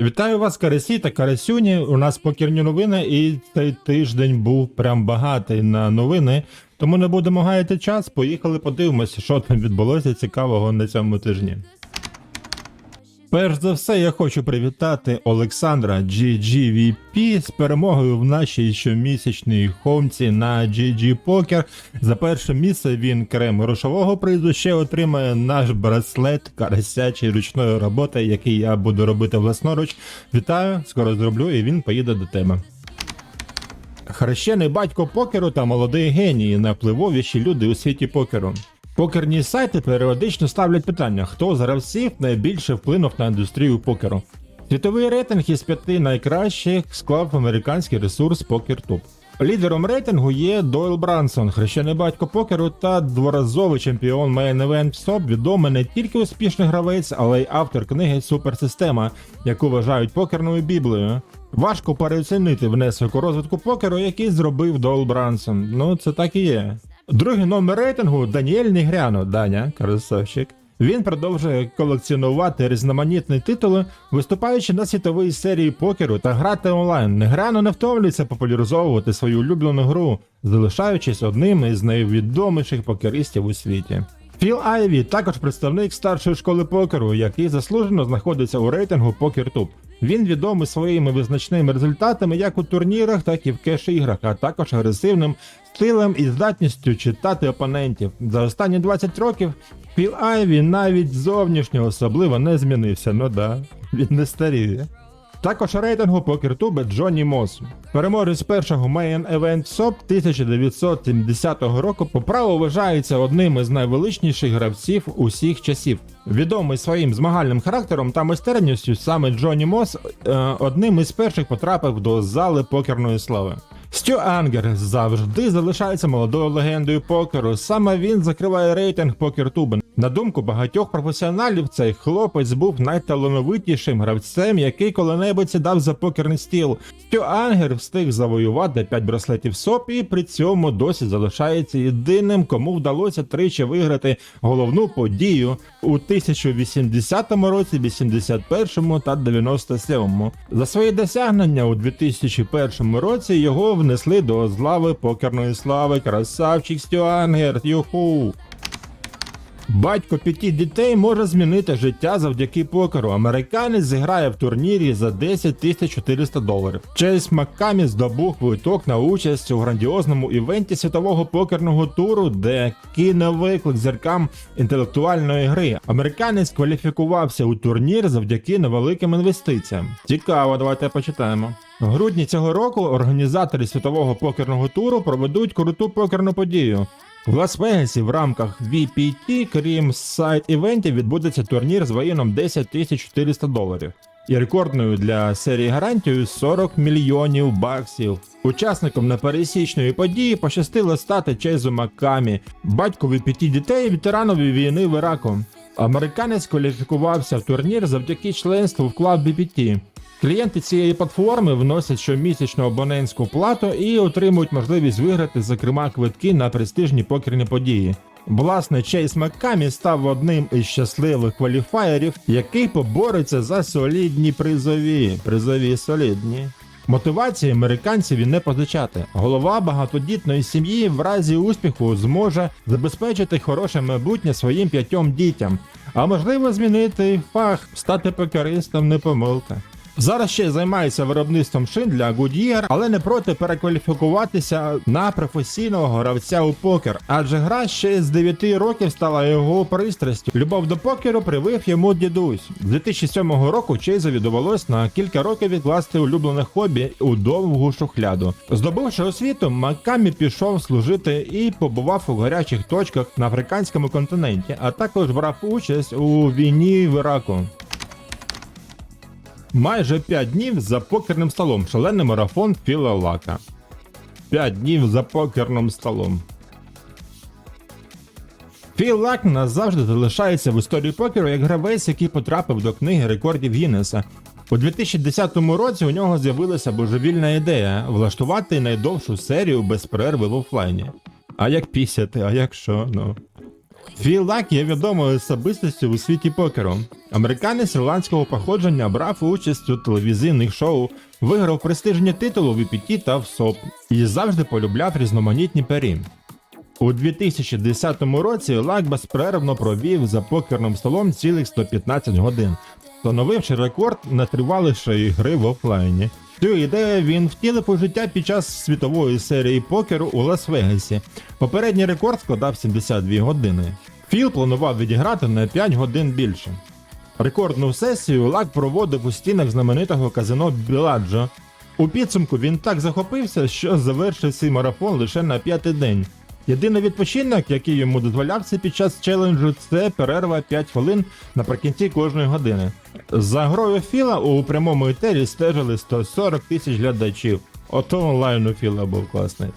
Вітаю вас, карасі та карасюні. У нас покерні новини, і цей тиждень був прям багатий на новини. Тому не будемо гаяти час. Поїхали подивимося, що там відбулося цікавого на цьому тижні. Перш за все, я хочу привітати Олександра GGVP з перемогою в нашій щомісячній хомці на GG Poker. За перше місце він, крем грошового призу, ще отримає наш браслет карасячої ручної роботи, який я буду робити власноруч. Вітаю, скоро зроблю, і він поїде до тебе. Хрещений батько покеру та молодий геній найвпливовіші люди у світі покеру. Покерні сайти періодично ставлять питання, хто з гравців найбільше вплинув на індустрію покеру. Світовий рейтинг із п'яти найкращих склав американський ресурс PokerTube. Лідером рейтингу є Дойл Брансон, хрещений батько покеру та дворазовий чемпіон Main Event SOP, відомий не тільки успішний гравець, але й автор книги Суперсистема, яку вважають покерною біблею. Важко переоцінити внесок у розвитку покеру, який зробив Дойл Брансон. Ну, це так і є. Другий номер рейтингу Даніель Нігряно, Даня, красавчик. Він продовжує колекціонувати різноманітні титули, виступаючи на світовій серії покеру та грати онлайн. Неграно не втомлюється популяризовувати свою улюблену гру, залишаючись одним із найвідоміших покеристів у світі. Філ Айві також представник старшої школи покеру, який заслужено знаходиться у рейтингу PokerTube. Він відомий своїми визначними результатами як у турнірах, так і в кеш-іграх, а також агресивним стилем і здатністю читати опонентів. За останні 20 років Філ Айві навіть зовнішньо особливо не змінився. Ну да, він не старіє. Також рейтингу покертуби Джонні Мос. Переможець першого Main Event SOP 1970 року по праву вважається одним із найвеличніших гравців усіх часів. Відомий своїм змагальним характером та майстерністю, саме Джонні Мос е, одним із перших потрапив до зали покерної слави. Стю Ангер завжди залишається молодою легендою покеру. Саме він закриває рейтинг покертуби. На думку багатьох професіоналів, цей хлопець був найталановитішим гравцем, який коли-небудь сідав за покерний стіл. Стю Ангер встиг завоювати 5 браслетів СОП і при цьому досі залишається єдиним, кому вдалося тричі виграти головну подію у 1080 році, 81 та 97. За свої досягнення у 2001 році його внесли до злави покерної слави. Красавчик Стю Ангер, юху! Батько п'яти дітей може змінити життя завдяки покеру. Американець зіграє в турнірі за 10 400 доларів. Чейз Маккамі здобув квиток на участь у грандіозному івенті світового покерного туру, де кине виклик зіркам інтелектуальної гри. Американець кваліфікувався у турнір завдяки невеликим інвестиціям. Цікаво, давайте почитаємо. В грудні цього року організатори світового покерного туру проведуть круту покерну подію. В Лас-Вегасі в рамках VPT, крім сайт івентів, відбудеться турнір з воєном 10 400 доларів. І рекордною для серії гарантією 40 мільйонів баксів. Учасником непересічної події пощастило стати Чейзу Маккамі, батькові п'яти дітей, ветеранові війни в Іраку. Американець кваліфікувався в турнір завдяки членству в клуб BPT. Клієнти цієї платформи вносять щомісячну абонентську плату і отримують можливість виграти, зокрема, квитки на престижні покерні події. Власне, Чейз Маккамі став одним із щасливих кваліфаєрів, який побореться за солідні призові. Призові солідні. Мотивації американців і не позичати. Голова багатодітної сім'ї в разі успіху зможе забезпечити хороше майбутнє своїм п'ятьом дітям, а можливо змінити фах, стати покеристом не помилка. Зараз ще займається виробництвом шин для Goodyear, але не проти перекваліфікуватися на професійного гравця у покер, адже гра ще з 9 років стала його пристрастю. Любов до покеру привив йому дідусь. З 2007 року Чейзові довелось на кілька років відкласти улюблене хобі у довгу шухляду. Здобувши освіту, Маккамі пішов служити і побував у гарячих точках на африканському континенті, а також брав участь у війні в Іраку. Майже 5 днів за покерним столом. Шалений марафон Філа Лака. 5 днів за покерним столом. Філ Лак назавжди залишається в історії покеру як гравець, який потрапив до книги рекордів Гіннеса. У 2010 році у нього з'явилася божевільна ідея влаштувати найдовшу серію без перерви в офлайні. А як пісяти, а як що, ну. Філ Лак є відомою особистістю у світі покеру. Американець ірландського походження брав участь у телевізійних шоу, виграв престижні титули в EPT та в СОП і завжди полюбляв різноманітні парі. У 2010 році Лак безперервно провів за покерним столом цілих 115 годин, встановивши рекорд нетривалішої гри в офлайні. Цю ідею він втілив у життя під час світової серії покеру у Лас-Вегасі. Попередній рекорд складав 72 години. Філ планував відіграти на 5 годин більше. Рекордну сесію Лак проводив у стінах знаменитого казино Біладжо. У підсумку він так захопився, що завершив свій марафон лише на п'ятий день. Єдиний відпочинок, який йому дозволявся під час челенджу, це перерва 5 хвилин наприкінці кожної години. За грою Філа у прямому етері стежили 140 тисяч глядачів. Ото онлайн у Філа був класний.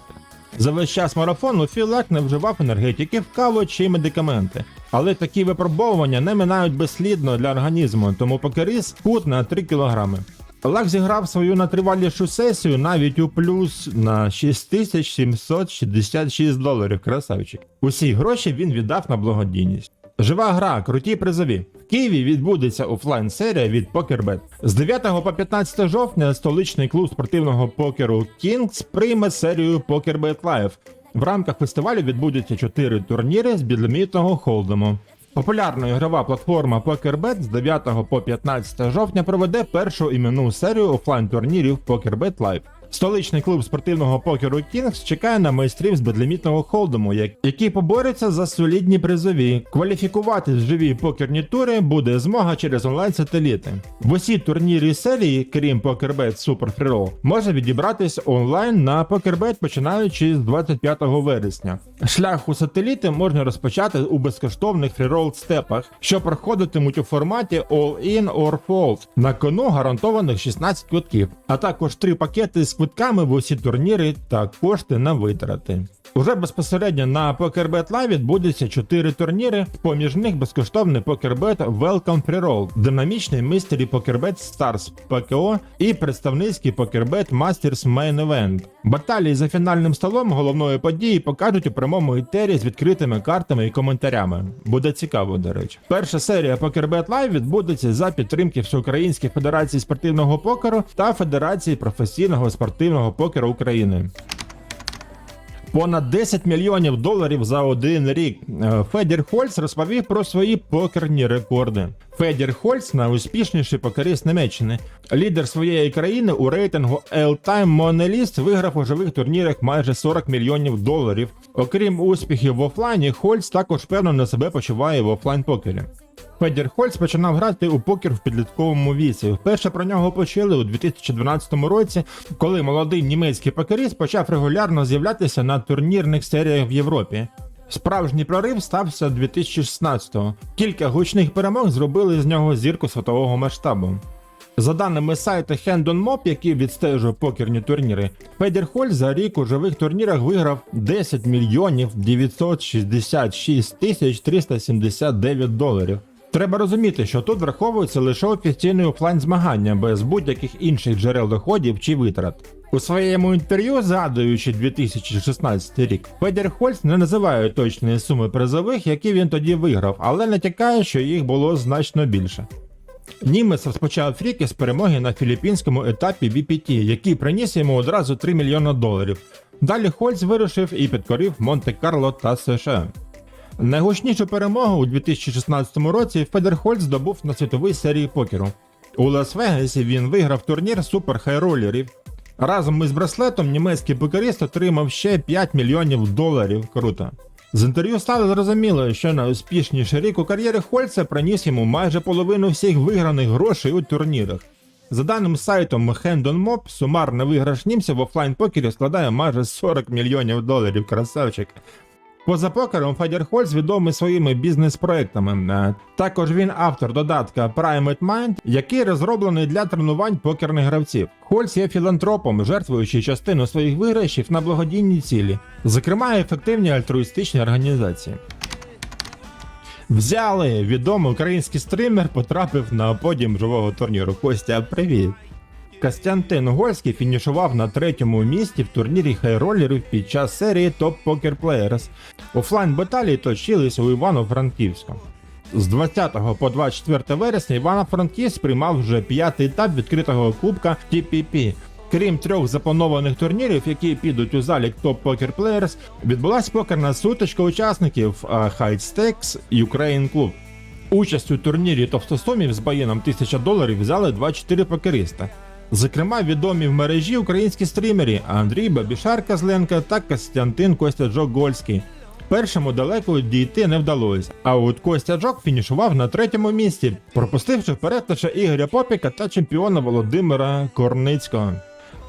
За весь час марафону Філ Лак не вживав енергетики, каву чи медикаменти. Але такі випробовування не минають безслідно для організму, тому покеріс худ на 3 кілограми. Лак зіграв свою натривалішу сесію навіть у плюс на 6766 доларів. Красавчик. Усі гроші він віддав на благодійність. Жива гра, круті призові. Києві відбудеться офлайн серія від PokerBet. З 9 по 15 жовтня столичний клуб спортивного покеру Kings прийме серію PokerBet Live. В рамках фестивалю відбудуться 4 турніри з бідлімітного холдему. Популярна ігрова платформа PokerBet з 9 по 15 жовтня проведе першу іменну серію офлайн турнірів PokerBet Live. Столичний клуб спортивного покеру Kings чекає на майстрів з безлімітного холдому, які поборються за солідні призові. Кваліфікувати в живі покерні тури буде змога через онлайн-сателіти. В усі турніри серії, крім PokerBet Super Free Roll, може відібратись онлайн на PokerBet починаючи з 25 вересня. Шлях у сателіти можна розпочати у безкоштовних фрірол степах, що проходитимуть у форматі All-In or Fold. На кону гарантованих 16 квитків, а також три пакети з квитками в усі турніри та кошти на витрати. Уже безпосередньо на PokerBet Live відбудеться 4 турніри, поміж них безкоштовний PokerBet Welcome Pre-Roll, динамічний мистері PokerBet Stars ПКО і представницький PokerBet Masters Main Event. Баталії за фінальним столом головної події покажуть у прямому етері з відкритими картами і коментарями. Буде цікаво, до речі. Перша серія PokerBet Live відбудеться за підтримки Всеукраїнської Федерації спортивного покеру та Федерації професійного спортивного покеру України. Понад 10 мільйонів доларів за один рік. Е, Федір Хольц розповів про свої покерні рекорди. Федір Хольц найуспішніший покерист Німеччини. Лідер своєї країни у рейтингу All-Time Money List виграв у живих турнірах майже 40 мільйонів доларів. Окрім успіхів в офлайні, Хольц також впевнено себе почуває в офлайн покері. Федір Хольц починав грати у покер в підлітковому віці. Вперше про нього почали у 2012 році, коли молодий німецький покеріст почав регулярно з'являтися на турнірних серіях в Європі. Справжній прорив стався 2016-го. Кілька гучних перемог зробили з нього зірку світового масштабу. За даними сайту Hand on який відстежує покерні турніри, Федір Холь за рік у живих турнірах виграв 10 мільйонів 966 тисяч 379 доларів. Треба розуміти, що тут враховується лише офіційне офлайн змагання без будь-яких інших джерел доходів чи витрат. У своєму інтерв'ю, згадуючи 2016 рік, Федір Хольц не називає точної суми призових, які він тоді виграв, але натякає, що їх було значно більше. Німець розпочав фрік із перемоги на філіппінському етапі VPT, який приніс йому одразу 3 мільйони доларів. Далі Хольц вирушив і підкорив Монте-Карло та США. Найгучнішу перемогу у 2016 році Федер Хольц здобув на світовій серії покеру. У Лас-Вегасі він виграв турнір супер хайролерів. Разом із браслетом німецький покерист отримав ще 5 мільйонів доларів. Круто. З інтерв'ю стало зрозуміло, що найуспішніший рік у кар'єрі Хольца приніс йому майже половину всіх виграних грошей у турнірах. За даним сайтом Hand on сумарний виграш німця в офлайн покері складає майже 40 мільйонів доларів. Красавчик. Поза покером Федір Хольц відомий своїми бізнес-проектами. Е, Також він автор додатка Primate Mind, який розроблений для тренувань покерних гравців. Хольц є філантропом, жертвуючи частину своїх виграшів на благодійні цілі, зокрема ефективні альтруїстичні організації. Взяли відомий український стример потрапив на подіум живого турніру. Костя, привіт. Костянтин Гольський фінішував на третьому місці в турнірі хайролерів під час серії Top Poker Players. Офлайн баталії точились у Івано-Франківську. З 20 по 24 вересня Івано-Франківськ приймав вже п'ятий етап відкритого кубка TPP. Крім трьох запланованих турнірів, які підуть у залік Top Poker Players, відбулася покерна сутичка учасників High Stakes Ukraine Club. Участь у турнірі товстосумів з баїном 1000 доларів взяли 24 покериста. Зокрема, відомі в мережі українські стрімери Андрій Бабішар Козленко та Костянтин Костя Гольський. Першому далеко дійти не вдалося, а от Костя Джок фінішував на третьому місці, пропустивши вперед лише Ігоря Попіка та чемпіона Володимира Корницького.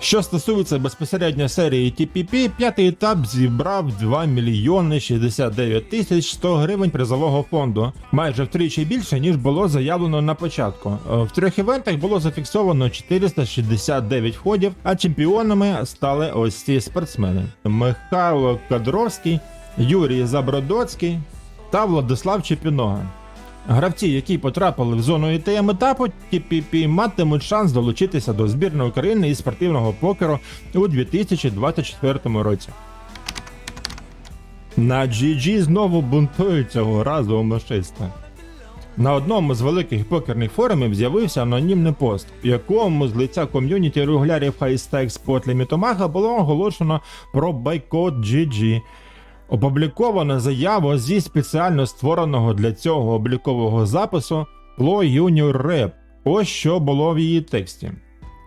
Що стосується безпосередньо серії TPP, п'ятий етап зібрав 2 мільйони 69 тисяч 100 гривень призового фонду, майже втричі більше, ніж було заявлено на початку. Е, В трьох івентах було зафіксовано 469 ходів, а чемпіонами стали ось ці спортсмени: Михайло Кадровський, Юрій Забродоцький та Владислав Чепінога. Гравці, які потрапили в зону ІТМ етапу TPP, матимуть шанс долучитися до збірної України із спортивного покеру у 2024 році. На GG знову бунтують цього разу мишиста. На одному з великих покерних форумів з'явився анонімний пост, в якому з лиця ком'юніті регулярів Highstakes по Лімітомаха було оголошено про бойкот GG. Опубліковано заяву зі спеціально створеного для цього облікового запису Lo Junior Rep. Ось що було в її тексті.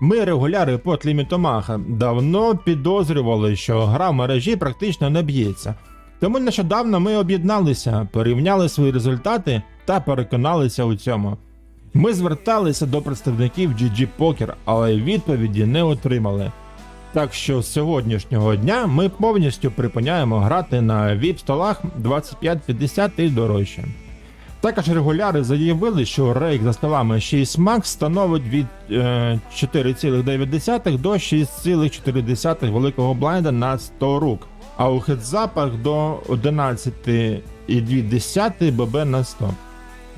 Ми, регуляри по Лімітомаха, давно підозрювали, що гра в мережі практично не б'ється. Тому нещодавно ми об'єдналися, порівняли свої результати та переконалися у цьому. Ми зверталися до представників GG Poker, але відповіді не отримали. Так що з сьогоднішнього дня ми повністю припиняємо грати на VIP-столах 25-50 і дорожче. Також регуляри заявили, що рейк за столами 6 Max становить від е, 4,9 до 6,4 великого блайнда на 100 рук, а у хедзапах до 11,2 ББ на 100.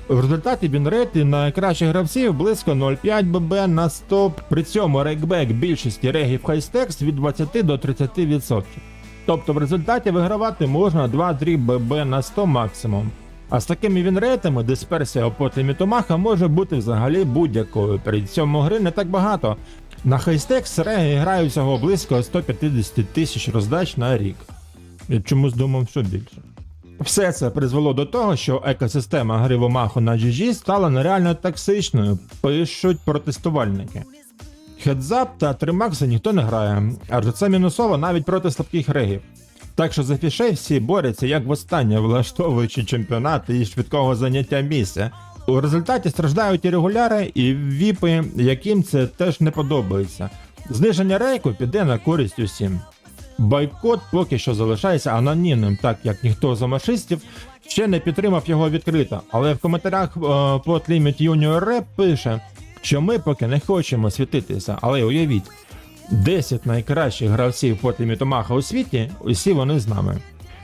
В результаті бінрети найкращих гравців близько 0,5 ББ на 100, при цьому рейкбек більшості регів хайстекс від 20 до 30%. Тобто в результаті вигравати можна 2-3 ББ на 100 максимум. А з такими вінрейтами дисперсія опоти Мітомаха може бути взагалі будь-якою. При цьому гри не так багато. На хайстекс реги грають всього близько 150 тисяч роздач на рік. Я чомусь думав, що більше. Все це призвело до того, що екосистема гри в Омаху на GG стала нереально токсичною, пишуть протестувальники. Хедзап та Тримакси ніхто не грає, адже це мінусово навіть проти слабких регів. Так що за фішей всі борються як востаннє, влаштовуючи чемпіонати і швидкого заняття місця. У результаті страждають і регуляри, і віпи, яким це теж не подобається. Зниження рейку піде на користь усім. Бойкот поки що залишається анонімним, так як ніхто з амашистів ще не підтримав його відкрито. Але в коментарях Plot Limit Junior Rep пише, що ми поки не хочемо світитися, але уявіть, 10 найкращих гравців Plot Limit Omaha у світі, усі вони з нами.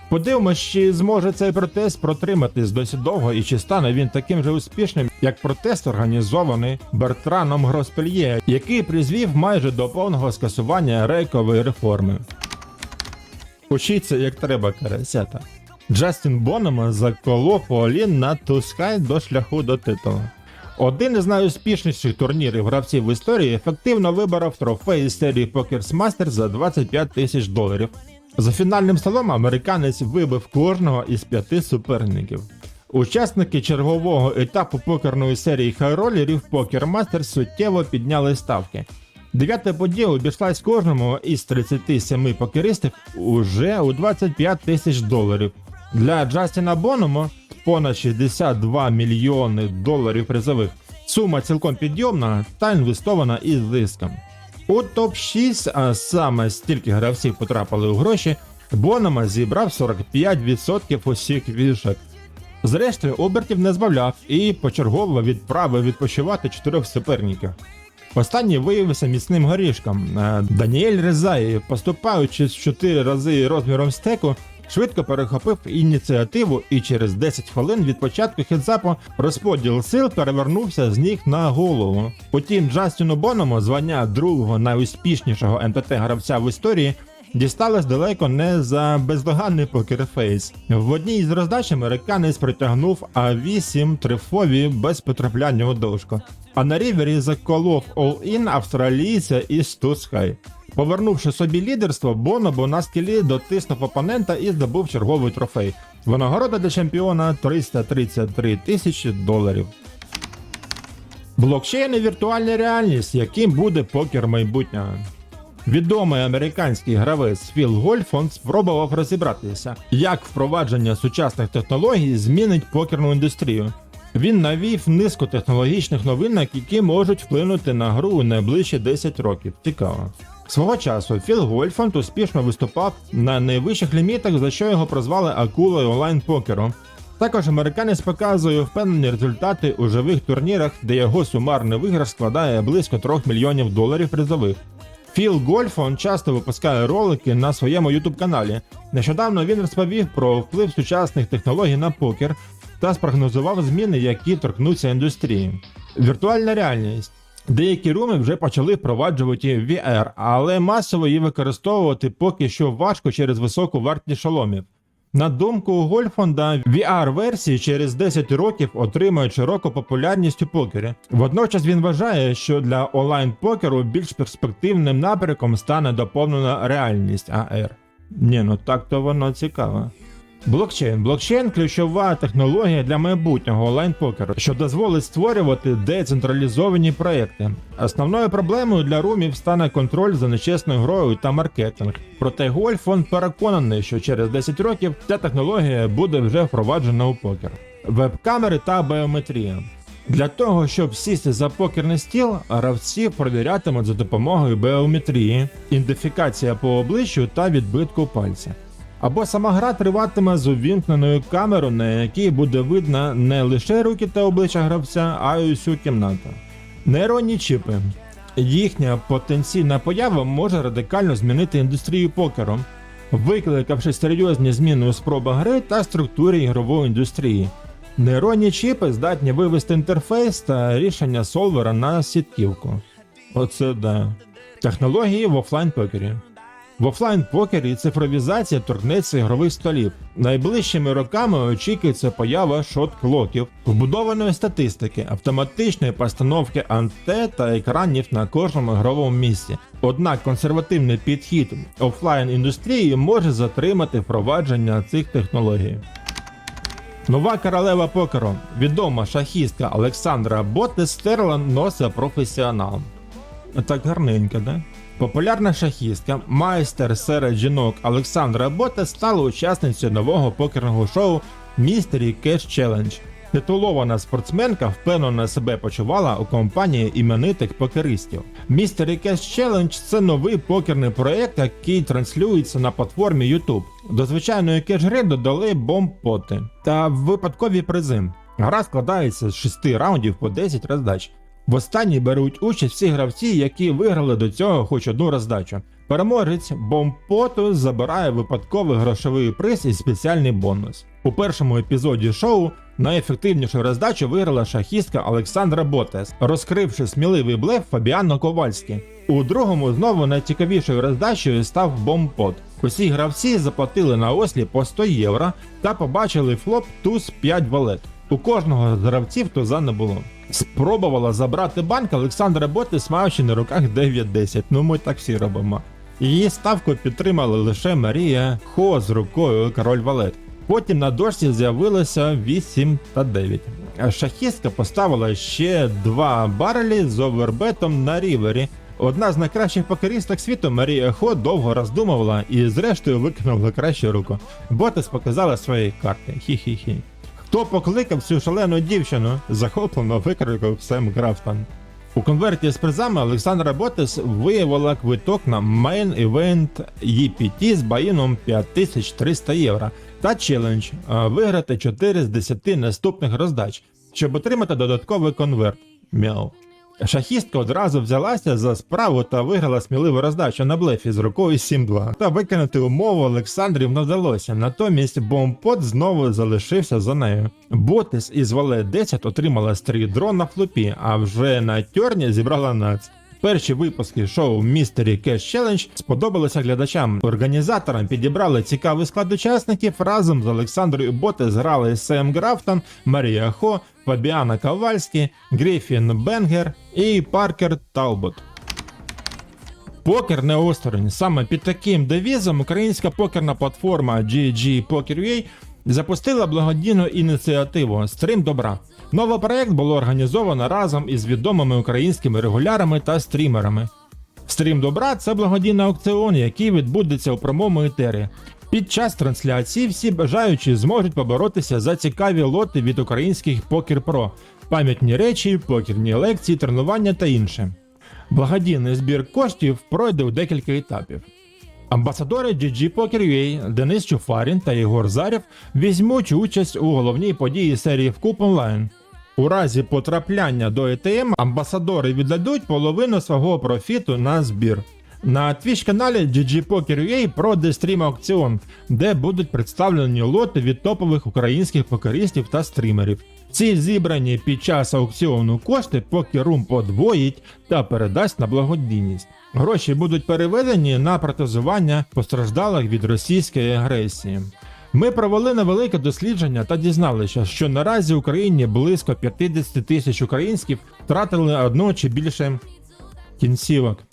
Подивимось, чи зможе цей протест протриматись досить довго і чи стане він таким же успішним, як протест, організований Бертраном Гроспельє, який призвів майже до повного скасування рейкової реформи. Учіться як треба, карасята. Джастін Бонома заколов Олін на Тускай до шляху до титулу. Один із найуспішніших турнірів гравців в історії ефективно виборов трофей з серії Pokers Master за 25 тисяч доларів. За фінальним столом американець вибив кожного із п'яти суперників. Учасники чергового етапу покерної серії хайролерів Poker Master суттєво підняли ставки. Дев'ята подія обійшлась кожному із 37 покеристів уже у 25 тисяч доларів. Для Джастіна Бономо понад 62 мільйони доларів призових. Сума цілком підйомна та інвестована із зиском. У топ-6, а саме стільки гравців потрапили у гроші, Бонома зібрав 45% усіх вішок. Зрештою, обертів не збавляв і почергово відправив відпочивати чотирьох суперників. Останній виявився міцним горішком. Е, Даніель Резай, поступаючи з 4 рази розміром стеку, швидко перехопив ініціативу і через 10 хвилин від початку хедзапу розподіл сил перевернувся з ніг на голову. Потім Джастіну Боному звання другого найуспішнішого НТТ гравця в історії дісталось далеко не за бездоганний покерфейс. В одній з роздач американець притягнув А8 трифові без потрапляння у дошку. А на рівері заколов all-in австралійця із Тусхай. Повернувши собі лідерство, Бонобо на скілі дотиснув опонента і здобув черговий трофей. Винагорода для чемпіона 333 тисячі доларів. Блокчейн і віртуальна реальність, яким буде покер майбутнього. Відомий американський гравець Філ Гольфон спробував розібратися, як впровадження сучасних технологій змінить покерну індустрію. Він навів низку технологічних новинок, які можуть вплинути на гру у найближчі 10 років. Цікаво. Свого часу Філ Гольфанд успішно виступав на найвищих лімітах, за що його прозвали акулою онлайн покеру. Також американець показує впевнені результати у живих турнірах, де його сумарний виграш складає близько 3 мільйонів доларів призових. Філ Гольфон часто випускає ролики на своєму YouTube каналі. Нещодавно він розповів про вплив сучасних технологій на покер та спрогнозував зміни, які торкнуться індустрії. Віртуальна реальність. Деякі руми вже почали впроваджувати VR, але масово її використовувати поки що важко через високу вартість шоломів. На думку Гольфонда, VR-версії через 10 років отримають широку популярність у покері. Водночас він вважає, що для онлайн-покеру більш перспективним напрямком стане доповнена реальність AR. Ні, ну так то воно цікаво. Блокчейн. Блокчейн ключова технологія для майбутнього онлайн-покеру, що дозволить створювати децентралізовані проекти. Основною проблемою для румів стане контроль за нечесною грою та маркетинг. Проте Гольфон переконаний, що через 10 років ця технологія буде вже впроваджена у покер. Веб-камери та біометрія. Для того, щоб сісти за покерний стіл, гравці провірятимуть за допомогою біометрії, ідентифікація по обличчю та відбитку пальця. Або сама гра триватиме з увімкненою камерою, на якій буде видно не лише руки та обличчя гравця, а й усю кімнату. Нейронні чіпи. Їхня потенційна поява може радикально змінити індустрію покеру, викликавши серйозні зміни у спробах гри та структурі ігрової індустрії. Нейронні чіпи здатні вивести інтерфейс та рішення солвера на сітківку. Оце да. Технології в офлайн покері. В офлайн покері цифровізація торкнеться ігрових столів. Найближчими роками очікується поява шот-клоків, вбудованої статистики, автоматичної постановки антет та екранів на кожному ігровому місці. Однак консервативний підхід офлайн індустрії може затримати впровадження цих технологій. Нова королева покеру, відома шахістка Олександра Ботес стерла носа професіоналом. Так гарненько, да? Популярна шахістка, майстер серед жінок Олександра Бота стала учасницею нового покерного шоу Mystery Cash Challenge. Титулована спортсменка впевнено себе почувала у компанії іменитих покеристів. Mystery Cash Challenge – це новий покерний проєкт, який транслюється на платформі YouTube. До звичайної кеш-гри додали бомб-поти та випадкові призи. Гра складається з 6 раундів по 10 роздач. В останній беруть участь всі гравці, які виграли до цього хоч одну роздачу. Переможець бомбпоту забирає випадковий грошовий приз і спеціальний бонус. У першому епізоді шоу найефективнішу роздачу виграла шахістка Олександра Ботес, розкривши сміливий блеф Фабіано Ковальський. У другому знову найцікавішою роздачею став бомбпот. Усі гравці заплатили на ослі по 100 євро та побачили флоп туз 5 валет. У кожного з гравців туза не було. Спробувала забрати банк Олександра Ботис, маючи на руках 9-10. Ну ми так всі робимо. Її ставку підтримали лише Марія Хо з рукою король валет. Потім на дошці з'явилося 8 та 9. А Шахістка поставила ще два барелі з овербетом на рівері. Одна з найкращих покерісток світу Марія Хо довго роздумувала і зрештою викинула кращу руку. Ботис показала свої карти. Хі-хі-хі. Хто покликав цю шалену дівчину? захоплено викрикав Сем Графтон. У конверті з призами Олександра Ботес виявила квиток на Main Event EPT з баїном 5300 євро та челендж виграти 4 з 10 наступних роздач, щоб отримати додатковий конверт. Мяу. Шахістка одразу взялася за справу та виграла сміливу роздачу на блефі з рукою 7-2. Та виконати умову Олександрів не вдалося. Натомість бомпот знову залишився за нею. Ботис із Вале 10 отримала стрій дрон на флопі, а вже на тьорні зібрала нац. Перші випуски шоу Mystery Cash Challenge сподобалися глядачам. Організаторам підібрали цікавий склад учасників. Разом з Олександрою Боти зграли Сем Графтон, Марія Хо, Фабіана Ковальські, Гріфін Бенгер і Паркер Талбот. Покер не осторонь. Саме під таким девізом українська покерна платформа GG Poker.ua запустила благодійну ініціативу Стрім добра. Новий проект було організовано разом із відомими українськими регулярами та стрімерами. Стрім добра це благодійний аукціон, який відбудеться у прямому етері. Під час трансляції всі бажаючі зможуть поборотися за цікаві лоти від українських Покер Про, пам'ятні речі, покерні лекції, тренування та інше. Благодійний збір коштів пройде у декілька етапів. Амбасадори GG Poker.ua Денис Чуфарін та Єгор Зарєв візьмуть участь у головній події серії Вкуп онлайн. У разі потрапляння до ЕТМ амбасадори віддадуть половину свого профіту на збір. На Twitch каналі GG Poker.ua пройде стрім аукціон, де будуть представлені лоти від топових українських покеристів та стрімерів. Ці зібрані під час аукціону кошти покерум подвоїть та передасть на благодійність. Гроші будуть переведені на протезування постраждалих від російської агресії. Ми провели невелике дослідження та дізналися, що наразі в Україні близько 50 тисяч українців втратили одну чи більше кінцівок.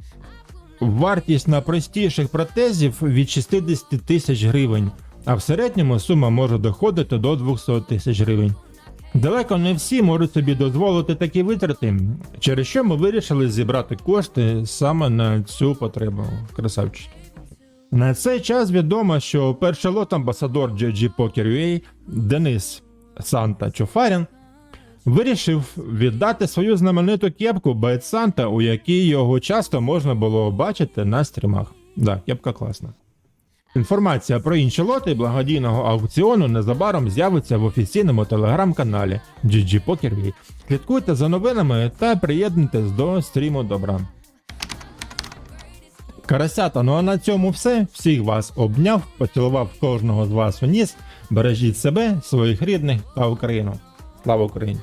Вартість на простіших протезів від 60 тисяч гривень, а в середньому сума може доходити до 200 тисяч гривень. Далеко не всі можуть собі дозволити такі витрати, через що ми вирішили зібрати кошти саме на цю потребу. Красавчики. На цей час відомо, що перший лот амбасадор GG Poker.ua Денис Санта Чофарін вирішив віддати свою знамениту кепку Байт Санта, у якій його часто можна було бачити на стрімах. Да, кепка класна. Інформація про інші лоти благодійного аукціону незабаром з'явиться в офіційному телеграм-каналі GG Poker.ua. Слідкуйте за новинами та приєднуйтесь до стріму добра. Карасята, ну а на цьому все. Всіх вас обняв, поцілував кожного з вас у ніс. Бережіть себе, своїх рідних та Україну. Слава Україні!